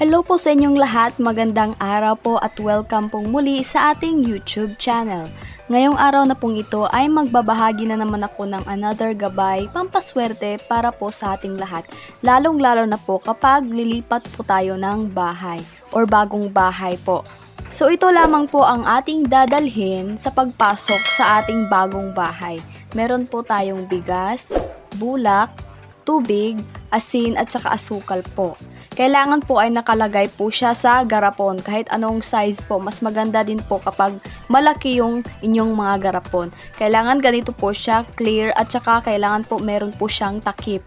Hello po sa inyong lahat, magandang araw po at welcome pong muli sa ating YouTube channel. Ngayong araw na pong ito ay magbabahagi na naman ako ng another gabay pampaswerte para po sa ating lahat. Lalong lalo na po kapag lilipat po tayo ng bahay or bagong bahay po. So ito lamang po ang ating dadalhin sa pagpasok sa ating bagong bahay. Meron po tayong bigas, bulak, tubig, asin at saka asukal po. Kailangan po ay nakalagay po siya sa garapon kahit anong size po. Mas maganda din po kapag malaki yung inyong mga garapon. Kailangan ganito po siya clear at saka kailangan po meron po siyang takip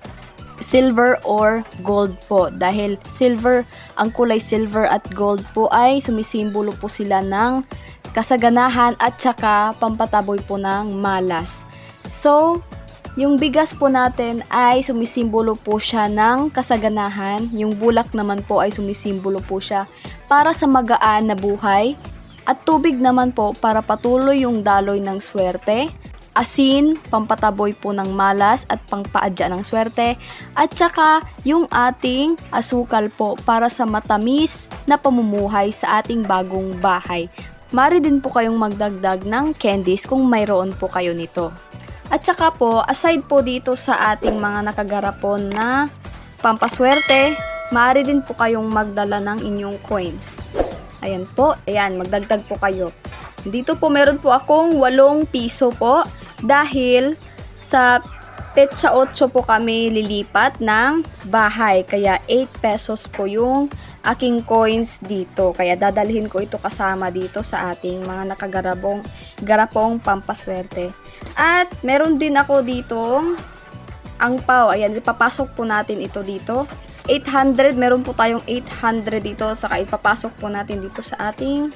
silver or gold po dahil silver ang kulay silver at gold po ay sumisimbolo po sila ng kasaganahan at saka pampataboy po ng malas. So, yung bigas po natin ay sumisimbolo po siya ng kasaganahan. Yung bulak naman po ay sumisimbolo po siya para sa magaan na buhay. At tubig naman po para patuloy yung daloy ng swerte. Asin, pampataboy po ng malas at pangpaadya ng swerte. At saka yung ating asukal po para sa matamis na pamumuhay sa ating bagong bahay. Mari din po kayong magdagdag ng candies kung mayroon po kayo nito. At saka po, aside po dito sa ating mga nakagarapon na pampaswerte, maaari din po kayong magdala ng inyong coins. Ayan po, ayan, magdagdag po kayo. Dito po meron po akong 8 piso po dahil sa petsa 8 po kami lilipat ng bahay. Kaya 8 pesos po yung aking coins dito. Kaya dadalhin ko ito kasama dito sa ating mga nakagarabong garapong pampaswerte. At meron din ako dito ang pau. Ayan, ipapasok po natin ito dito. 800, meron po tayong 800 dito. Saka ipapasok po natin dito sa ating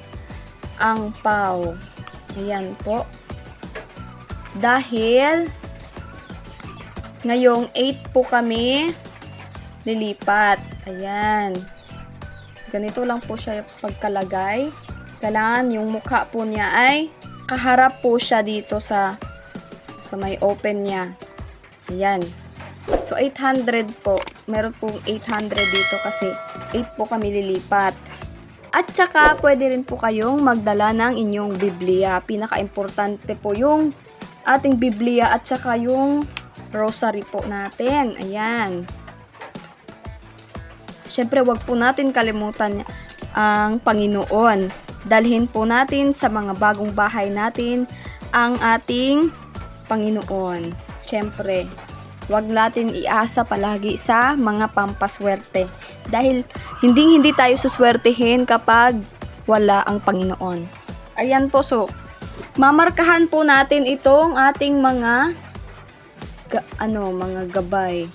ang pau. Ayan po. Dahil ngayong 8 po kami lilipat. Ayan. Ganito lang po siya pagkalagay. Kailangan yung mukha po niya ay kaharap po siya dito sa sa may open niya. Ayan. So, 800 po. Meron pong 800 dito kasi 8 po kami lilipat. At saka, pwede rin po kayong magdala ng inyong Biblia. Pinaka-importante po yung ating Biblia at saka yung rosary po natin. Ayan. Siyempre, wag po natin kalimutan ang Panginoon. Dalhin po natin sa mga bagong bahay natin ang ating Panginoon. Siyempre, wag natin iasa palagi sa mga pampaswerte. Dahil hindi hindi tayo suswertehin kapag wala ang Panginoon. Ayan po, so, mamarkahan po natin itong ating mga ga, ano, mga gabay.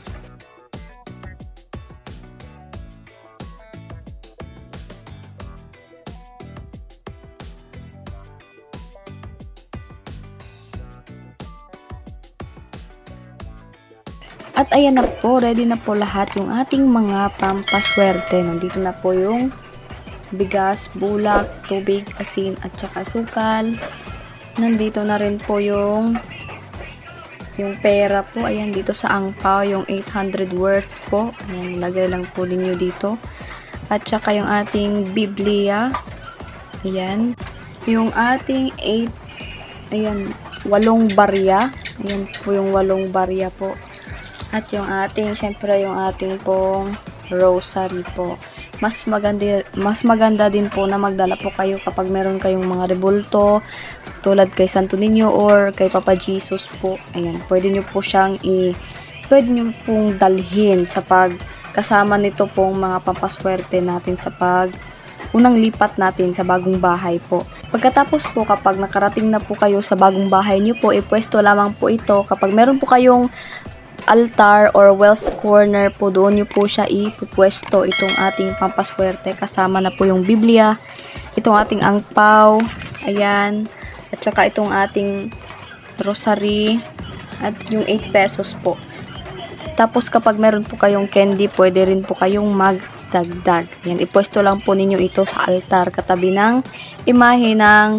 At ayan na po, ready na po lahat yung ating mga pampaswerte. Nandito na po yung bigas, bulak, tubig, asin, at saka sukal. Nandito na rin po yung yung pera po. Ayan, dito sa angpao, yung 800 worth po. Ayan, lagay lang po ninyo dito. At saka yung ating Biblia. Ayan. Yung ating 8, ayan, walong barya. Ayan po yung walong barya po. At yung ating, syempre yung ating pong rosary po. Mas maganda, mas maganda din po na magdala po kayo kapag meron kayong mga rebulto tulad kay Santo Niño or kay Papa Jesus po. Ayan, pwede nyo po siyang i pwede nyo pong dalhin sa pag kasama nito pong mga pampaswerte natin sa pag unang lipat natin sa bagong bahay po. Pagkatapos po kapag nakarating na po kayo sa bagong bahay nyo po, ipwesto lamang po ito kapag meron po kayong altar or wealth corner po doon nyo po siya ipupwesto itong ating pampaswerte kasama na po yung Biblia itong ating angpaw ayan at saka itong ating rosary at yung 8 pesos po. Tapos kapag meron po kayong candy pwede rin po kayong magdagdag. Yan ipwesto lang po ninyo ito sa altar katabi ng imahe ng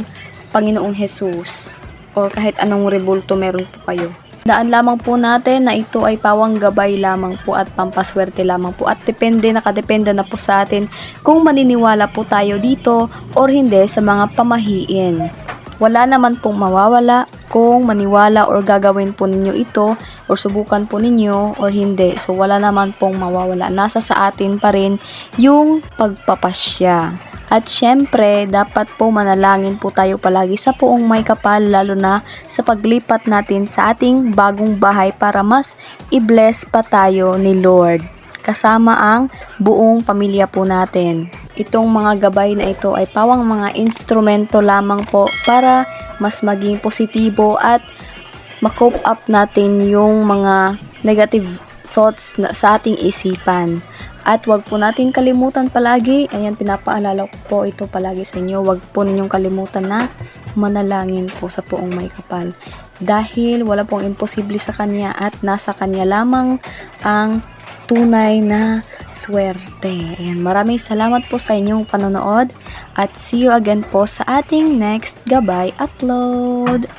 Panginoong Jesus. Or kahit anong rebulto meron po kayo. Daan lamang po natin na ito ay pawang gabay lamang po at pampaswerte lamang po. At depende, nakadepende na po sa atin kung maniniwala po tayo dito or hindi sa mga pamahiin. Wala naman pong mawawala kung maniwala or gagawin po ninyo ito or subukan po ninyo or hindi. So wala naman pong mawawala. Nasa sa atin pa rin yung pagpapasya. At syempre, dapat po manalangin po tayo palagi sa poong may kapal lalo na sa paglipat natin sa ating bagong bahay para mas i-bless pa tayo ni Lord. Kasama ang buong pamilya po natin. Itong mga gabay na ito ay pawang mga instrumento lamang po para mas maging positibo at ma-cope up natin yung mga negative thoughts na, sa ating isipan. At wag po natin kalimutan palagi, ayan pinapaalala ko po ito palagi sa inyo, wag po ninyong kalimutan na manalangin po sa poong may kapal. Dahil wala pong imposible sa kanya at nasa kanya lamang ang tunay na swerte. Ayan, maraming salamat po sa inyong panonood at see you again po sa ating next gabay upload.